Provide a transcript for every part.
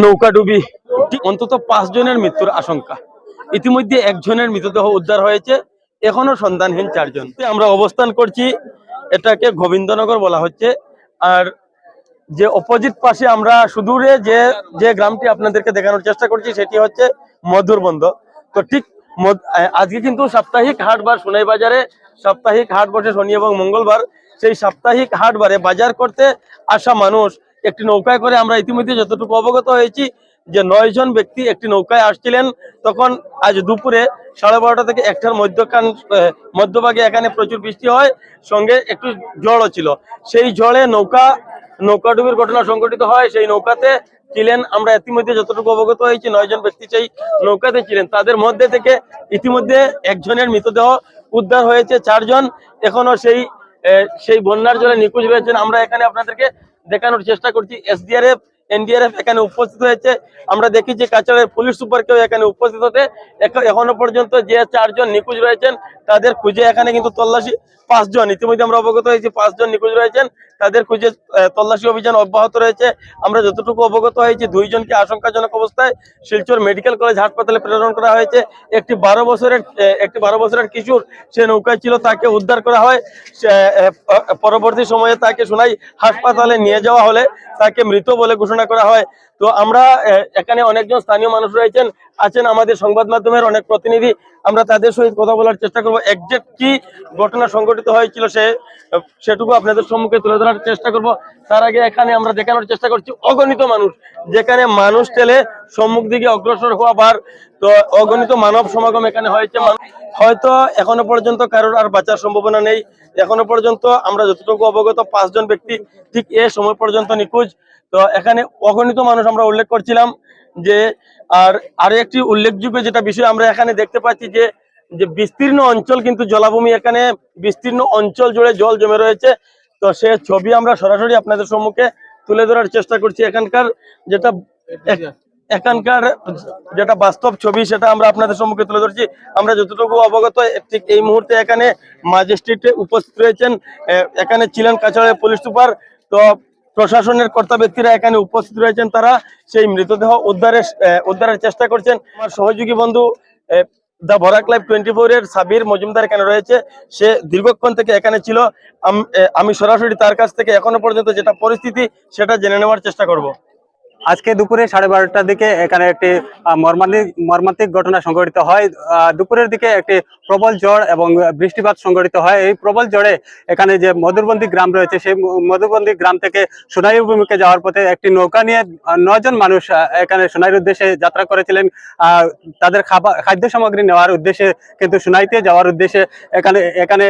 নৌকাডুবি অন্তত পাঁচ জনের মৃত্যুর আশঙ্কা। ইতিমধ্যে একজনের মৃতদেহ উদ্ধার হয়েছে। এখনও সন্ধানহীন চারজন। আমরা অবস্থান করছি, এটাকে গোবিন্দনগর বলা হচ্ছে। আর যে অপোজিট পাশে আমরা সুদূরে যে যে গ্রামটি আপনাদেরকে দেখানোর চেষ্টা করছি, সেটি হচ্ছে মধুরবন্ধ তো ঠিক আজকে কিন্তু সাপ্তাহিক হাট বার সোনাই বাজারে, সাপ্তাহিক হাট বসে শনি এবং মঙ্গলবার। সেই সাপ্তাহিক হাট বারে বাজার করতে আসা মানুষ একটি নৌকায় করে আমরা ইতিমধ্যে যতটুকু অবগত হয়েছি যে নয় জন ব্যক্তি একটি নৌকায় আসছিলেন, তখন আজ দুপুরে সাড়ে বারোটা থেকে একটার মধ্যখান মধ্যভাগে এখানে প্রচুর বৃষ্টি হয়, সঙ্গে একটু ঝড়ও ছিল। সেই ঝড়ে নৌকা নৌকাডুবির ঘটনা সংঘটিত হয়, সেই নৌকাতে ছিলেন আমরা ইতিমধ্যে যতটুকু অবগত হয়েছি, নয় জন ব্যক্তি সেই নৌকাতে ছিলেন। তাদের মধ্যে থেকে ইতিমধ্যে একজনের মৃতদেহ উদ্ধার হয়েছে, চারজন। এখনও সেই সেই বন্যার জলে নিখোঁজ রয়েছেন। আমরা এখানে আপনাদেরকে দেখানোর চেষ্টা করছি। এসডিআরএফ এনডিআরএফ এখানে উপস্থিত হয়েছে। আমরা দেখি যে কাছাড়ের পুলিশ সুপারকেও এখানে উপস্থিত হতে এখনও পর্যন্ত যে চারজন নিখোঁজ রয়েছেন, তাদের খুঁজে এখানে কিন্তু তল্লাশি পাঁচজন, ইতিমধ্যে আমরা অবগত হয়েছি পাঁচজন নিখোঁজ রয়েছেন, তাদের খুঁজে তল্লাশি অভিযান অব্যাহত রয়েছে। আমরা যতটুকু অবগত হয়েছি, দুইজনকে আশঙ্কাজনক অবস্থায় শিলচর মেডিকেল কলেজ হাসপাতালে প্রেরণ করা হয়েছে। একটি বারো বছরের একটি বারো বছরের কিশোর, সে নৌকায় ছিল, তাকে উদ্ধার করা হয়। পরবর্তী সময়ে তাকে শোনাই হাসপাতালে নিয়ে যাওয়া হলে তাকে মৃত বলে ঘোষণা করা হয়। তো আমরা এখানে অনেকজন স্থানীয় মানুষ রয়েছেন, আছেন আমাদের সংবাদ মাধ্যমের অনেক প্রতিনিধি। আমরা তাদের সহিত কথা বলার চেষ্টা করব। একজ্যাক্ট কি ঘটনা সংঘটিত হয়েছিল সে, সেটুকু আপনাদের সম্মুখে তুলে ধরার চেষ্টা করব। তার আগে এখানে আমরা দেখানোর চেষ্টা করছি অগণিত মানুষ, যেখানে মানুষ ঠেলে সম্মুখ দিকে অগ্রসর হওয়া বার। তো অগণিত মানব সমাগম এখানে হয়েছে। হয়তো এখনও পর্যন্ত কারোর আর বাঁচার সম্ভাবনা নেই। এখনও পর্যন্ত আমরা যতটুকু অবগত, পাঁচজন ব্যক্তি ঠিক এ সময় পর্যন্ত নিখোঁজ। তো এখানে অগণিত মানুষ আমরা উল্লেখ করছিলাম যে, আর আরও একটি উল্লেখযোগ্য যেটা বিষয় আমরা এখানে দেখতে পাচ্ছি যে যে বিস্তীর্ণ অঞ্চল কিন্তু জলাভূমি এখানে বিস্তীর্ণ অঞ্চল জুড়ে জল জমে রয়েছে। তো সে ছবি আমরা সরাসরি আপনাদের সম্মুখে তুলে ধরার চেষ্টা করছি। এখানকার যেটা এখানকার যেটা বাস্তব ছবি সেটা আমরা আপনাদের সম্মুখে তুলে ধরছি। আমরা যতটুকু অবগত, ঠিক এই মুহূর্তে এখানে ম্যাজিস্ট্রেটে উপস্থিত রয়েছেন। এখানে ছিলেন কাছাড়ের পুলিশ সুপার। তো প্রশাসনের কর্তা ব্যক্তিরা এখানে উপস্থিত রয়েছেন তারা। সেই মৃতদেহ উদ্ধারের উদ্ধারের চেষ্টা করছেন। আমার সহযোগী বন্ধু the Bharak live twenty four এর সাবির মজুমদার এখানে রয়েছে। সে দীর্ঘক্ষণ থেকে এখানে ছিল। আমি সরাসরি তার কাছ থেকে এখনও পর্যন্ত যেটা পরিস্থিতি, সেটা জেনে নেওয়ার চেষ্টা করব। আজকে দুপুরে সাড়ে বারোটার দিকে এখানে একটি মর্মান্তিক মর্মান্তিক ঘটনা সংঘটিত হয়। দুপুরের দিকে একটি প্রবল ঝড় এবং বৃষ্টিপাত সংঘটিত হয়। এই প্রবল ঝড়ে এখানে যে মধুরবন্দি গ্রাম রয়েছে, সেই মধুরবন্দি গ্রাম থেকে সোনাই ভূমিকে যাওয়ার পথে একটি নৌকা নিয়ে নজন মানুষ এখানে সোনাইয়ের উদ্দেশ্যে যাত্রা করেছিলেন। তাদের খাবার, খাদ্য সামগ্রী নেওয়ার উদ্দেশ্যে কিন্তু সোনাইতে যাওয়ার উদ্দেশ্যে এখানে এখানে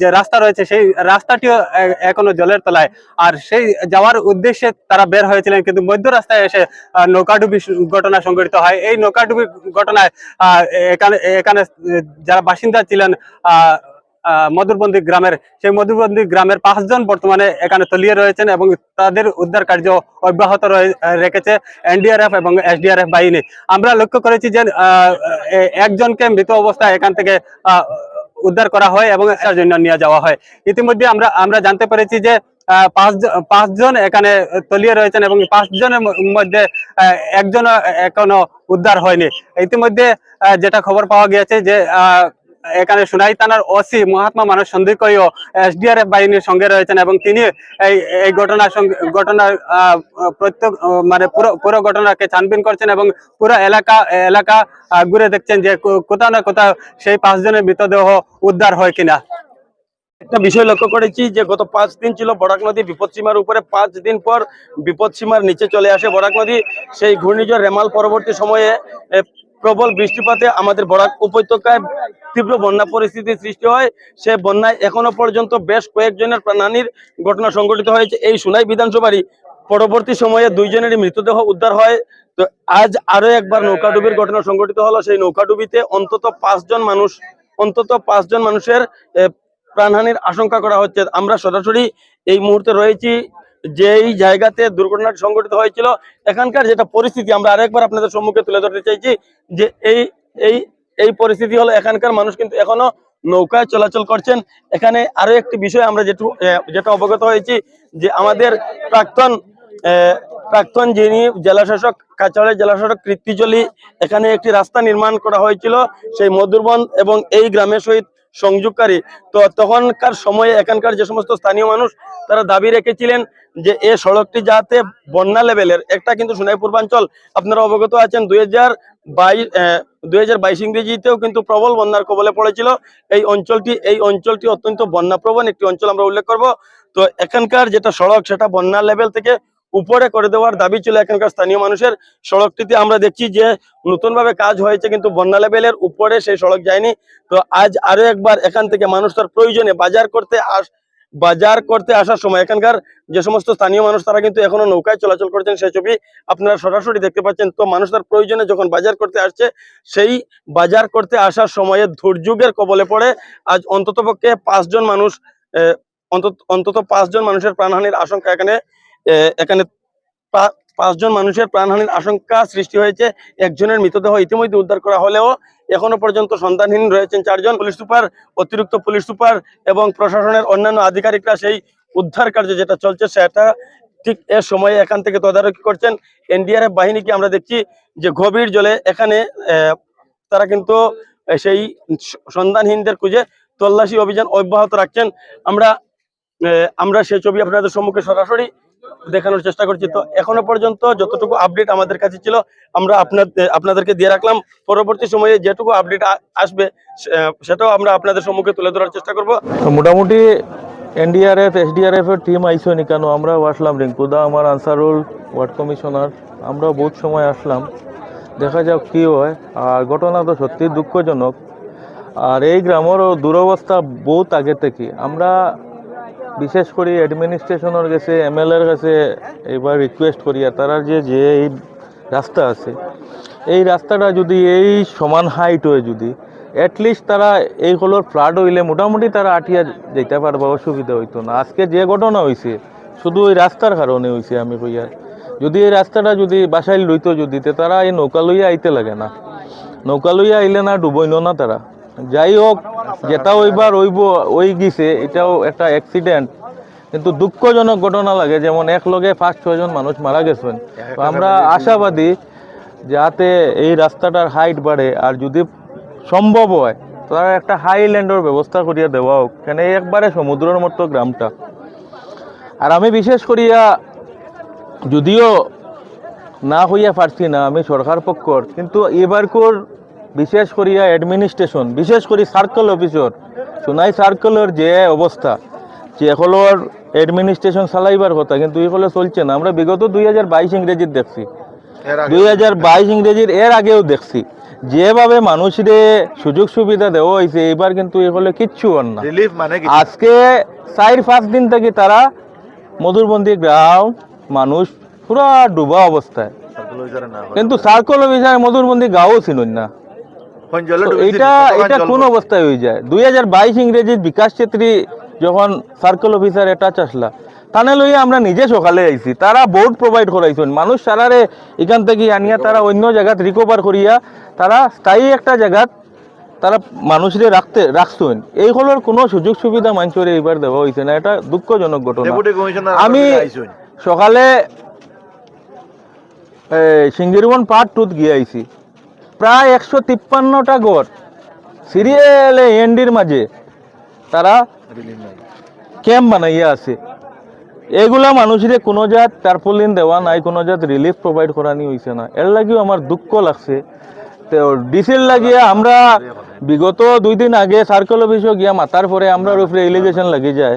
যে রাস্তা রয়েছে, সেই রাস্তাটিও এখনও জলের তলায়। আর সেই যাওয়ার উদ্দেশ্যে তারা বের হয়েছিলেন, কিন্তু মধ্য রাস্তায় এসে নৌকাডুবি ঘটনা সংঘটিত হয়। এই নৌকাডুবি ঘটনায় এখানে এখানে যারা বাসিন্দা ছিলেন মধুরবন্দি গ্রামের, সেই মধুরবন্দি গ্রামের পাঁচজন বর্তমানে এখানে তলিয়ে রয়েছেন এবং তাদের উদ্ধার কার্য অব্যাহত রেখেছে এনডিআরএফ এবং এসডিআরএফ বাহিনী। আমরা লক্ষ্য করেছি যে একজনকে মৃত অবস্থায় এখান থেকে উদ্ধার করা হয় এবং এর জন্য নিয়ে যাওয়া হয়। ইতিমধ্যে আমরা আমরা জানতে পেরেছি যে পাঁচজন এখানে তলিয়ে রয়েছেন এবং পাঁচজনের জনের মধ্যে একজন এখনও উদ্ধার হয়নি। ইতিমধ্যে যেটা খবর পাওয়া গিয়েছে যে এখানে সোনাই থানার ওসি মহাত্মা মানব সন্দিকয় এসডিআরএফ বাহিনীর সঙ্গে রয়েছেন এবং তিনি এই এই ঘটনার সঙ্গে, ঘটনার প্রত্যেক মানে পুরো পুরো ঘটনাকে ছানবিন করছেন এবং পুরো এলাকা এলাকা ঘুরে দেখছেন যে কোথাও না কোথাও সেই পাঁচজনের মৃতদেহ উদ্ধার হয় কিনা। একটা বিষয় লক্ষ্য করেছি যে গত পাঁচ দিন ছিল বরাক নদী বিপদসীমার উপরে। পাঁচ দিন পর বিপদসীমার নিচে চলে আসে বরাক নদী। সেই ঘূর্ণিঝড় রেমাল পরবর্তী সময়ে প্রবল বৃষ্টিপাতে আমাদের বরাক উপত্যকায় তীব্র বন্যা পরিস্থিতির সৃষ্টি হয়। সে বন্যায় এখনও পর্যন্ত বেশ কয়েকজনের প্রাণহানির ঘটনা সংঘটিত হয়েছে। এই সুনাই বিধানসভারই পরবর্তী সময়ে দুইজনেরই মৃতদেহ উদ্ধার হয়। তো আজ আরও একবার নৌকাডুবির ঘটনা সংঘটিত হলো। সেই নৌকাডুবিতে অন্তত পাঁচজন মানুষ, অন্তত পাঁচজন মানুষের প্রাণহানির আশঙ্কা করা হচ্ছে। আমরা সরাসরি এই মুহূর্তে রয়েছি যেই জায়গাতে দুর্ঘটনাটি সংঘটিত হয়েছিল, এখানকার যেটা পরিস্থিতি, আমরা আরেকবার আপনাদের সম্মুখে তুলে ধরতে চাইছি যে এই এই এই পরিস্থিতি হলো এখানকার মানুষ কিন্তু এখনও নৌকায় চলাচল করছেন। এখানে আরও একটি বিষয় আমরা যেটু যেটা অবগত হয়েছি যে আমাদের প্রাক্তন প্রাক্তন যিনি জেলাশাসক কাছাড়ের জেলাশাসক কীর্তিজলি, এখানে একটি রাস্তা নির্মাণ করা হয়েছিল, সেই মধুরবন এবং এই গ্রামের সহিত সংযোগকারী। তো তখনকার সময়ে এখানকার যে সমস্ত স্থানীয় মানুষ তারা দাবি রেখেছিলেন যে এই সড়কটি যাতে বন্যা লেভেলের, একটা কিন্তু সোনাই পূর্বাঞ্চল, আপনারা অবগত আছেন, দুই হাজার বাইশ দুই হাজার বাইশ ইংরেজিতেও কিন্তু প্রবল বন্যার কবলে পড়েছিল। এই অঞ্চলটি এই অঞ্চলটি অত্যন্ত বন্যাপ্রবণ একটি অঞ্চল আমরা উল্লেখ করব। তো এখানকার যেটা সড়ক, সেটা বন্যা লেভেল থেকে উপরে করে দেওয়ার দাবি ছিল এখানকার স্থানীয় মানুষের। সড়কটিতে আমরা দেখছি যে নতুনভাবে কাজ হয়েছে, কিন্তু বন্যা লেভেলের উপরে সেই সড়ক যায়নি। তো আজ আরও একবার এখান থেকে মানুষ তার প্রয়োজনে বাজার করতে আস বাজার করতে আসার সময়, এখানকার যে সমস্ত স্থানীয় মানুষ, তারা কিন্তু এখনও নৌকায় চলাচল করছেন, সেই ছবি আপনারা সরাসরি দেখতে পাচ্ছেন। তো মানুষ তার প্রয়োজনে যখন বাজার করতে আসছে, সেই বাজার করতে আসার সময়ে দুর্যোগের কবলে পড়ে আজ অন্ততপক্ষে পাঁচজন মানুষ অন্তত অন্তত পাঁচজন মানুষের প্রাণহানির আশঙ্কা এখানে এখানে পাঁচজন মানুষের প্রাণহানির আশঙ্কা সৃষ্টি হয়েছে। একজনের মৃতদেহ ইতিমধ্যে উদ্ধার করা হলেও এখনও পর্যন্ত সন্ধানহীন রয়েছেন চারজন পুলিশ সুপার, অতিরিক্ত পুলিশ সুপার এবং প্রশাসনের অন্যান্য আধিকারিকরা সেই উদ্ধার কার্য যেটা চলছে সেটা ঠিক এ সময়ে এখান থেকে তদারকি করছেন। এনডিআরএফ বাহিনীকে আমরা দেখছি যে গভীর জলে এখানে তারা কিন্তু সেই সন্ধানহীনদের খুঁজে তল্লাশি অভিযান অব্যাহত রাখছেন। আমরা আমরা সেই ছবি আপনাদের সম্মুখে সরাসরি দেখানোর চেষ্টা করছি। তো এখনও পর্যন্ত যতটুকু আপডেট আমাদের কাছে ছিল, আমরা আপনাদের আপনাদেরকে দিয়ে রাখলাম। পরবর্তী সময়ে যেটুকু আপডেট আসবে সেটাও আমরা আপনাদের সম্মুখে তুলে ধরার চেষ্টা করব। মোটামুটি এনডিআরএফ, এসডিআরএফ এর টিম আইসনি কেন? আমরাও আসলাম রিঙ্কুদা, আমার আনসারুল, ওয়ার্ড কমিশনার, আমরাও বহুত সময় আসলাম। দেখা যাক কী হয়। আর ঘটনা তো সত্যি দুঃখজনক। আর এই গ্রামেরও দুরবস্থা বহুত আগে থেকে। আমরা বিশেষ করে অ্যাডমিনিস্ট্রেশনের কাছে এমএলএর কাছে এবার রিকোয়েস্ট করি আর তারা যে যে এই রাস্তা আছে, এই রাস্তাটা যদি এই সমান হাইট হয় যদি অ্যাটলিস্ট তারা এই হলোর ফ্লাড হইলে মোটামুটি তারা আটিয়া যেতে পারবা, অসুবিধা হইতো না। আজকে যে ঘটনা হয়েছে শুধু ওই রাস্তার কারণে হয়েছে আমি কইয়ার যদি এই রাস্তাটা যদি বাসাইল লইতো যদি তারা এই নৌকা লইয়া আইতে লাগে না। নৌকা লইয়া আইলে না ডুবইন না তারা। যাই হোক যেটা ওইবার ওইব ওই গিছে এটাও একটা অ্যাক্সিডেন্ট কিন্তু দুঃখজনক ঘটনা লাগে যেমন এক লগে পাঁচ ছয়জন মানুষ মারা গেছেন। তো আমরা আশাবাদী যাতে এই রাস্তাটার হাইট বাড়ে আর যদি সম্ভব হয় তারা একটা হাইল্যান্ডের ব্যবস্থা করিয়া দেওয়া হোক। কেন এই একবারে সমুদ্রের মতো গ্রামটা। আর আমি বিশেষ করিয়া যদিও না হইয়া পারছি না আমি সরকার পক্ষর কিন্তু এবারকর বিশেষ করিয়া অ্যাডমিনিস্ট্রেশন বিশেষ করে সার্কেল অফিসর সোনাই সার্কেলের যে অবস্থা যে এখলোর অ্যাডমিনিস্ট্রেশন চালাইবার কথা কিন্তু এগুলো চলছে না। আমরা বিগত দুই হাজার বাইশ ইংরেজির দেখছি। দুই হাজার বাইশ ইংরেজির এর আগেও দেখছি। যেভাবে মানুষরে সুযোগ সুবিধা দেওয়া হয়েছে এবার কিন্তু এগুলো কিচ্ছু হন না। মানে আজকে চার পাঁচ দিন থেকে তারা মধুরবন্দি গ্রাম মানুষ পুরা ডুবা অবস্থায়। কিন্তু সার্কল অফিসার মধুরবন্দি গাঁও চিনুন না কোন জলে তো ডুবেছিল? এটা এটা কোন অবস্থায় হয়ে যায় দুই হাজার বাইশ ইংরেজির বিকাশ ছেত্রী যখন সার্কেল অফিসার অ্যাটাচ আসলা তানে লইয়া আমরা নিজে সকালে আইছি। তারা বোর্ড প্রোভাইড করাইছেন। মানুষ সারারে এখান থেকে আনিয়া তারা অন্য জায়গাত রিকভার করিয়া তারা স্থায়ী একটা জায়গাত তারা মানুষরে রাখতে রাখছেন। এই হলোর কোনো সুযোগ সুবিধা মানুষের এইবার দেওয়া হয়েছে না। এটা দুঃখজনক ঘটনা। আমি সকালে সিঙ্গিরবন পার্ট টুত গিয়ে আইছি। প্রায় একশো তিপ্পান্নটা গড় সিরিয়ালে এন্ডির মাঝে তারা ক্যাম্প বানাইয়া আছে। এগুলা মানুষের কোনো জাত টার্পলিন দেওয়া নাই, কোনো জাত রিলিফ প্রোভাইড করানি হয়েছে না। এর লাগিও আমার দুঃখ লাগছে। তো ডিসির লাগিয়ে আমরা বিগত দুই দিন আগে সার্কেল অফিসে গিয়া মাতার পরে আমরা উপরে এলিগেশন লাগি যায়।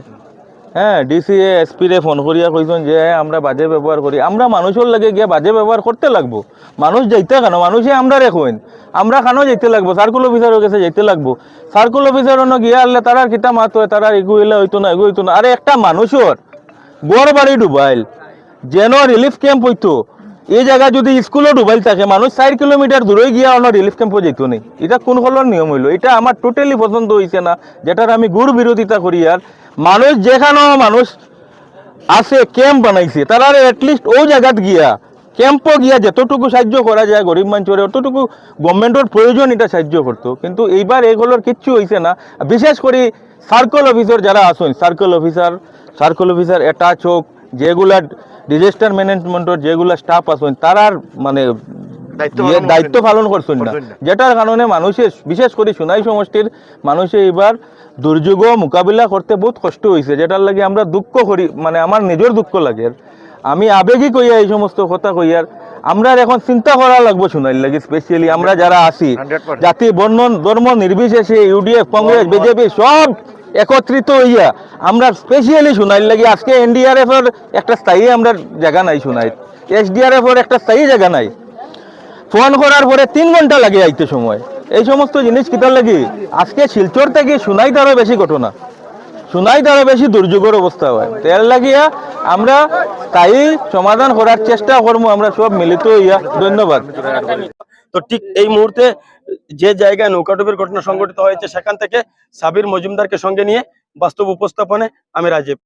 হ্যাঁ ডিসি এসপি রে ফোন করিয়া কইছেন যে আমরা বাজে ব্যবহার করি। আমরা মানুষের লাগে গিয়ে বাজে ব্যবহার করতে লাগবো। মানুষ যাইতে কেন? মানুষে আমরা রেখেন আমরা কেন যাইতে লাগবো? সার্কুল অফিসারের কাছে যাইতে লাগবো। সার্কুল অফিসার অন্য গিয়া আনলে তারা কিতা মাত হয়? তারা এগু হইলে হইতো না এগু হইতো না। আরে একটা মানুষের গড় বাড়ি ডুবাইল। যেন রিলিফ ক্যাম্প হইতো। এই জায়গা যদি স্কুলও ডুবাইল থাকে, মানুষ চার কিলোমিটার দূরে গিয়া অন্য রিলিফ ক্যাম্পও যেত নেই এটা কোন হলোর নিয়ম হইল? এটা আমার টোটালি পছন্দ হইছে না, যেটার আমি গুড় বিরোধিতা করি আর মানুষ যেখানেও মানুষ আছে ক্যাম্প বানাইছে, তারা এটলিস্ট ও জায়গাত গিয়া ক্যাম্পও গিয়া যতটুকু সাহায্য করা যায়, গরিব মানুষের অতটুকু গভর্নমেন্টের প্রয়োজন এটা সাহায্য করতো। কিন্তু এইবার এগুলোর কিচ্ছু হয়েছে না। বিশেষ করে সার্কেল অফিসার যারা আসুন circle officer circle officer attach হোক, যেগুলা ডিজাস্টার ম্যানেজমেন্টের যেগুলা স্টাফ আছেন তারার মানে দায়িত্ব ইয়ে পালন করছেন। না। যেটার কারণে মানুষের বিশেষ করে সোনাই সমষ্টির মানুষে এবার দুর্যোগ মোকাবিলা করতে বহুত কষ্ট হয়েছে যেটার লাগে আমরা দুঃখ করি মানে আমার নিজের দুঃখ লাগে। আমি আবেগী কইয়া এই সমস্ত কথা কইয়ার আমরা এখন চিন্তা করা লাগবো শোনাই লাগে স্পেশালি আমরা যারা আছি। জাতি বর্ণ ধর্ম নির্বিশেষে ইউডিএফ কংগ্রেস বিজেপি সব একত্রিত হইয়া। আমরা স্পেশালি শোনাই লাগে, আজকে এনডিআরএফ এর একটা স্থায়ী আমরা জায়গা নাই শোনাই এসডিআরএফ এর একটা স্থায়ী জায়গা নাই। ফোন করার পরে তিন ঘণ্টা লাগে আইতে সময়। এই সমস্ত জিনিস কিতার লাগি, আজকে শিলচর থেকে শোনাই তারও বেশি ঘটনা। শোনাই তারও বেশি দুর্যোগের অবস্থা হয়। তেল লাগিয়া আমরা স্থায়ী সমাধান করার চেষ্টা করব আমরা সব মিলিত হইয়া। ধন্যবাদ। তো ঠিক এই মুহূর্তে যে জায়গায় নৌকাডুবির ঘটনা সংঘটিত হয়েছে, সেখান থেকে সাবির মজুমদারকে সঙ্গে নিয়ে বাস্তব উপস্থাপনে আমি রাজীব